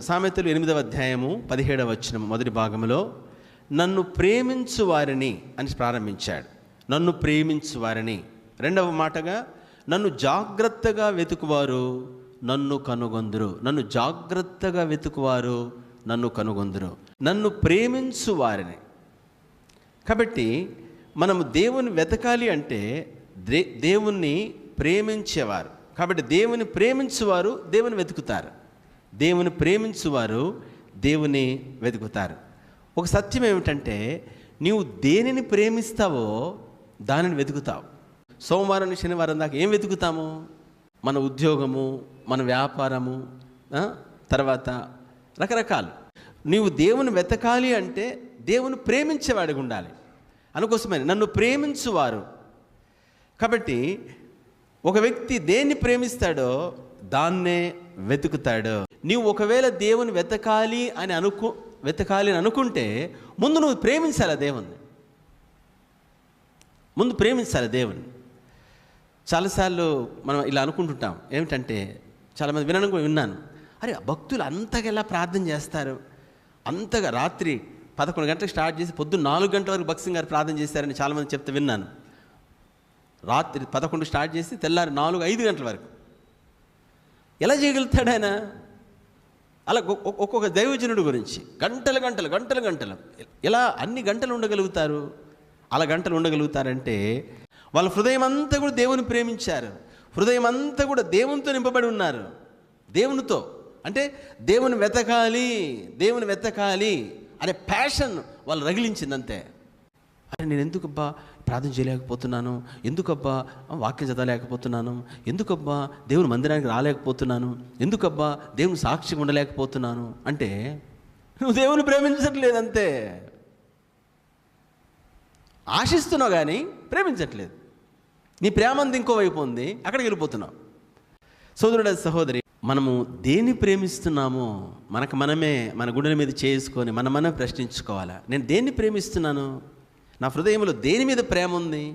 సామెతలు ఎనిమిదవ అధ్యాయము పదిహేడవ వచ్చిన మొదటి భాగంలో నన్ను ప్రేమించు వారిని అని ప్రారంభించాడు. నన్ను ప్రేమించు వారిని రెండవ మాటగా నన్ను జాగ్రత్తగా వెతుకువారు నన్ను కనుగొందురు. నన్ను జాగ్రత్తగా వెతుకువారు నన్ను కనుగొందురు. నన్ను ప్రేమించు వారిని. కాబట్టి మనము దేవుని వెతకాలి అంటే దే దేవుణ్ణి ప్రేమించేవారు. కాబట్టి దేవుని ప్రేమించువారు దేవుని వెతుకుతారు. దేవుని ప్రేమించువారు దేవుని వెతుకుతారు. ఒక సత్యం ఏమిటంటే నీవు దేనిని ప్రేమిస్తావో దానిని వెతుకుతావు. సోమవారం శనివారం దాకా ఏం వెతుకుతాము? మన ఉద్యోగము మన వ్యాపారము తర్వాత రకరకాలు. నీవు దేవుని వెతకాలి అంటే దేవుని ప్రేమించేవాడిగా ఉండాలి. అందుకోసమే నన్ను ప్రేమించువారు. కాబట్టి ఒక వ్యక్తి దేన్ని ప్రేమిస్తాడో దాన్నే వెతుకుతాడు. నీవు ఒకవేళ దేవుని వెతకాలి అని అనుకు వెతకాలి అని అనుకుంటే ముందు నువ్వు ప్రేమించాలి దేవుణ్ణి? ముందు ప్రేమించాలి దేవుణ్ణి? చాలాసార్లు మనం ఇలా అనుకుంటుంటాం. ఏమిటంటే చాలామంది వినడం కూడా విన్నాను. అరే భక్తులు అంతగా ఎలా ప్రార్థన చేస్తారు? అంతగా రాత్రి పదకొండు గంటలకు స్టార్ట్ చేసి పొద్దున్న నాలుగు గంటల వరకు భక్సింగ్ గారు ప్రార్థన చేశారని చాలామంది చెప్తే విన్నాను. రాత్రి పదకొండు స్టార్ట్ చేసి తెల్లారి నాలుగు ఐదు గంటల వరకు. ఎలా చేయగలుగుతాడు ఆయన? అలా ఒక్కొక్క దైవజనుడి గురించి. గంటలు గంటలు గంటలు గంటలు. ఎలా అన్ని గంటలు ఉండగలుగుతారు? అలా గంటలు ఉండగలుగుతారంటే వాళ్ళ హృదయం అంతా కూడా దేవుని ప్రేమించారు. హృదయం అంతా కూడా దేవునితో నింపబడి ఉన్నారు. దేవునితో. అంటే దేవుని వెతకాలి దేవుని వెతకాలి అనే ప్యాషన్ వాళ్ళు రగిలించింది అంతే అరే నేను ఎందుకబ్బా ప్రార్థన చేయలేకపోతున్నాను? ఎందుకబ్బా వాక్యం చదవలేకపోతున్నాను? ఎందుకబ్బా దేవుని మందిరానికి రాలేకపోతున్నాను? ఎందుకబ్బా దేవుని సాక్షిగా ఉండలేకపోతున్నాను? అంటే నువ్వు దేవుని ప్రేమించట్లేదు అంతే. ఆశిస్తున్నావు కానీ ప్రేమించట్లేదు. నీ ప్రేమంది ఇంకోవైపు ఉంది అక్కడికి వెళ్ళిపోతున్నావు. సోదరుడ సహోదరి మనము దేన్ని ప్రేమిస్తున్నామో మనకు మనమే మన గుండెల మీద చేసుకొని మన మనమే ప్రశ్నించుకోవాలా? నేను దేన్ని ప్రేమిస్తున్నాను? నా హృదయంలో దేని మీద ప్రేమ ఉంది?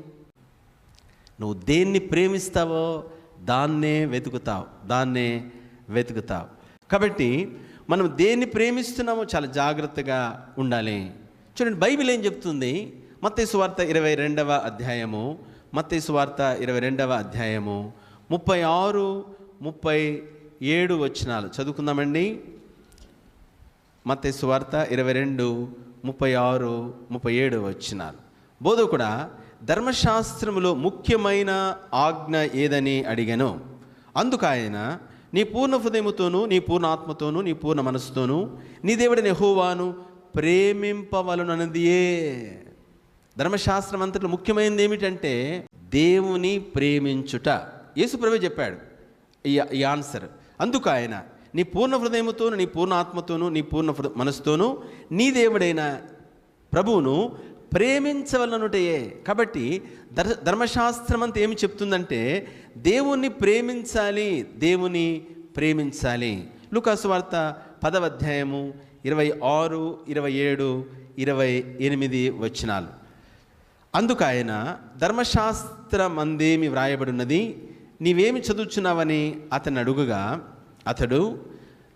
నువ్వు దేన్ని ప్రేమిస్తావో దాన్నే వెతుకుతావు దాన్నే వెతుకుతావు. కాబట్టి మనం దేన్ని ప్రేమిస్తున్నామో చాలా జాగ్రత్తగా ఉండాలి. చూడండి బైబిల్ ఏం చెప్తుంది? మత్తయి వార్త ఇరవై రెండవ అధ్యాయము మత్తయి వార్త ఇరవై రెండవ అధ్యాయము ముప్పై ఆరు ముప్పై ఏడు వచనాలు. చదువుకుందామండి. మత్తయి వార్త ఇరవై రెండు ముప్పై ఆరు ముప్పై ఏడు వచ్చినారు బోధకుడ ధర్మశాస్త్రములో ముఖ్యమైన ఆజ్ఞ ఏదని అడిగాను. అందుకు ఆయన నీ పూర్ణ హృదయముతోనూ నీ పూర్ణ ఆత్మతోనూ నీ పూర్ణ మనసుతోనూ నీ దేవుడిని యెహోవాను ప్రేమింపవలనన్నదియే. ధర్మశాస్త్రం అంతట్లో ముఖ్యమైనది ఏమిటంటే దేవుని ప్రేమించుట. యేసుప్రభే చెప్పాడు ఈ ఈ ఆన్సర్. అందుకు ఆయన నీ పూర్ణ హృదయముతోను నీ పూర్ణ ఆత్మతోను నీ పూర్ణ హృ- మనసుతోను నీ దేవుడైన ప్రభువును ప్రేమించవలనుటయే. కాబట్టి ధర్ ధర్మశాస్త్రం అంతా ఏమి చెప్తుందంటే దేవుణ్ణి ప్రేమించాలి దేవుని ప్రేమించాలి. లుకాసు వార్త పదవ అధ్యాయము ఇరవై ఆరు ఇరవై ఏడు ఇరవై ఎనిమిది వచనాలు. అందుకు ఆయన ధర్మశాస్త్రం అందేమి వ్రాయబడినది నీవేమి చదువుచున్నావని అతను అడుగుగా అతడు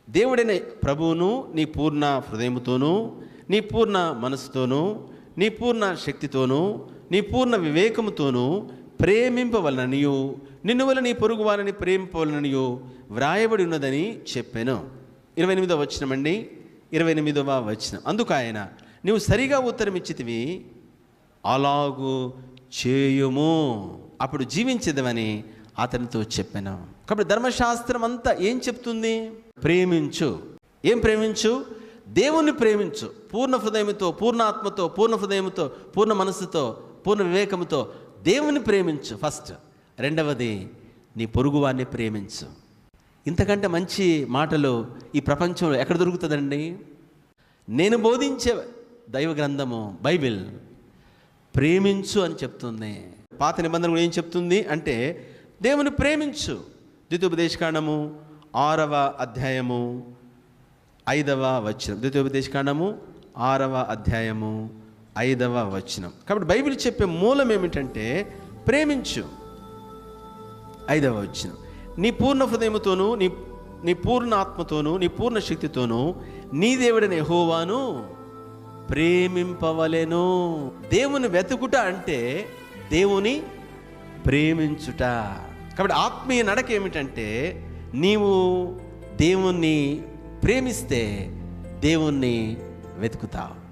దేవుడైన ప్రభువును నీ పూర్ణ హృదయముతోనూ నీ పూర్ణ మనసుతోనూ నీ పూర్ణ శక్తితోనూ నీ పూర్ణ వివేకముతోనూ ప్రేమింపవలననియు నిన్ను వల్ల నీ పొరుగు వారిని ప్రేమిపవలననియు వ్రాయబడి ఉన్నదని చెప్పాను. ఇరవై ఎనిమిదవ వచనమండి ఇరవై ఎనిమిదవ వచనం. అందుకు ఆయన నువ్వు సరిగా ఉత్తరం ఇచ్చితివి అలాగు చేయుము. అప్పుడు జీవించదవని అతనితో చెప్పాను. కాబట్టి ధర్మశాస్త్రం అంతా ఏం చెప్తుంది? ప్రేమించు. ఏం ప్రేమించు? దేవుణ్ణి ప్రేమించు. పూర్ణ హృదయంతో పూర్ణ ఆత్మతో పూర్ణ హృదయంతో పూర్ణ మనస్సుతో పూర్ణ వివేకముతో దేవుని ప్రేమించు. ఫస్ట్. రెండవది నీ పొరుగువాన్ని ప్రేమించు. ఇంతకంటే మంచి మాటలు ఈ ప్రపంచంలో ఎక్కడ దొరుకుతుందండి? నేను బోధించే దైవ గ్రంథము బైబిల్ ప్రేమించు అని చెప్తుంది. పాత నిబంధన కూడా ఏం చెప్తుంది? అంటే దేవుని ప్రేమించు. ద్వితీయోపదేశకాండము ఆరవ అధ్యాయము ఐదవ వచనం. ద్వితీయోపదేశకాండము ఆరవ అధ్యాయము ఐదవ వచనం. కాబట్టి బైబిల్ చెప్పే మూలం ఏమిటంటే ప్రేమించు. ఐదవ వచనం. నీ పూర్ణ హృదయముతోనూ నీ నీ పూర్ణ ఆత్మతోనూ నీ పూర్ణ శక్తితోనూ నీ దేవుడని ఎహోవాను ప్రేమింపవలెను. దేవుని వెతుకుట అంటే దేవుని ప్రేమించుట. కాబట్టి ఆత్మీయ నడక ఏమిటంటే నీవు దేవుణ్ణి ప్రేమిస్తే దేవుణ్ణి వెతుకుతావు.